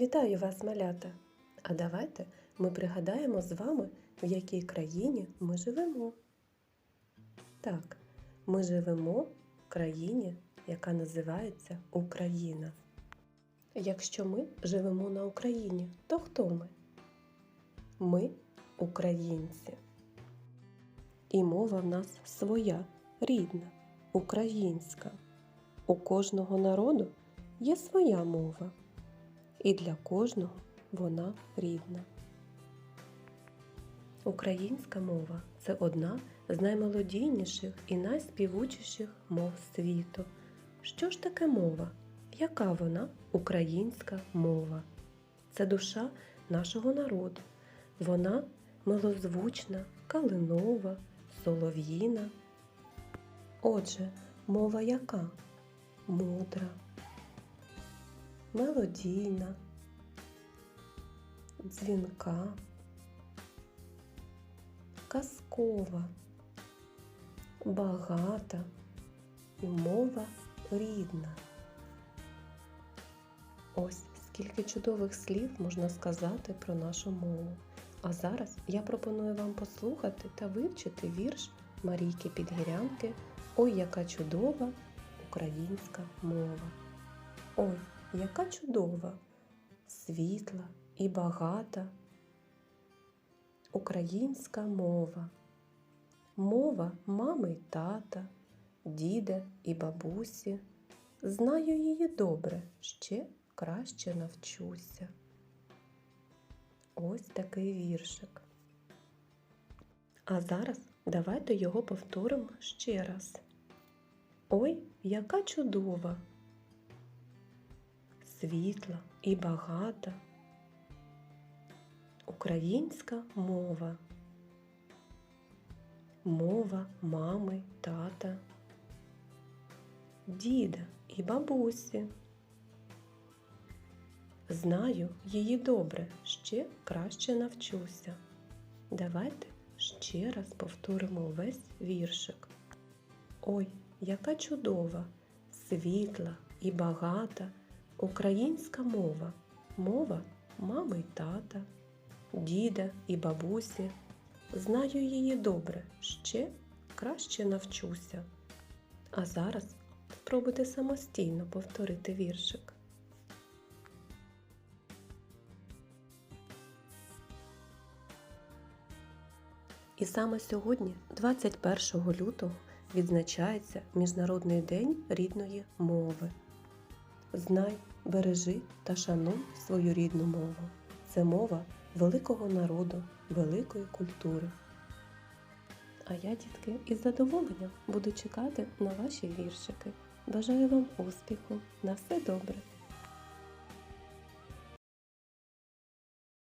Вітаю вас, малята! А давайте ми пригадаємо з вами, в якій країні ми живемо. Так, ми живемо в країні, яка називається Україна. Якщо ми живемо на Україні, то хто ми? Ми українці. І мова в нас своя, рідна, українська. У кожного народу є своя мова, і для кожного вона рідна. Українська мова це одна з наймелодійніших і найспівучіших мов світу. Що ж таке мова? Яка вона українська мова? Це душа нашого народу. Вона милозвучна, калинова, солов'їна. Отже, мова яка? Мудра, мелодійна, дзвінка, казкова, багата і мова рідна. Ось скільки чудових слів можна сказати про нашу мову. А зараз я пропоную вам послухати та вивчити вірш Марійки Підгірянки Ой, яка чудова українська мова. Ой, яка чудова, світла і багата українська мова. Мова мами й тата, діда і бабусі. Знаю її добре, ще краще навчуся. Ось такий віршик. А зараз давайте його повторимо ще раз. Ой, яка чудова, світла і багата українська мова, мова мами, тата, діда і бабусі. Знаю її добре, ще краще навчуся. Давайте ще раз повторимо весь віршик. Ой, яка чудова, світла і багата українська мова, мова мами й тата, діда і бабусі. Знаю її добре, ще краще навчуся. А зараз спробуйте самостійно повторити віршик. І саме сьогодні, 21 лютого, відзначається Міжнародний день рідної мови. Знай, бережи та шануй свою рідну мову. Це мова великого народу, великої культури. А я, дітки, із задоволенням буду чекати на ваші віршики. Бажаю вам успіху! На все добре!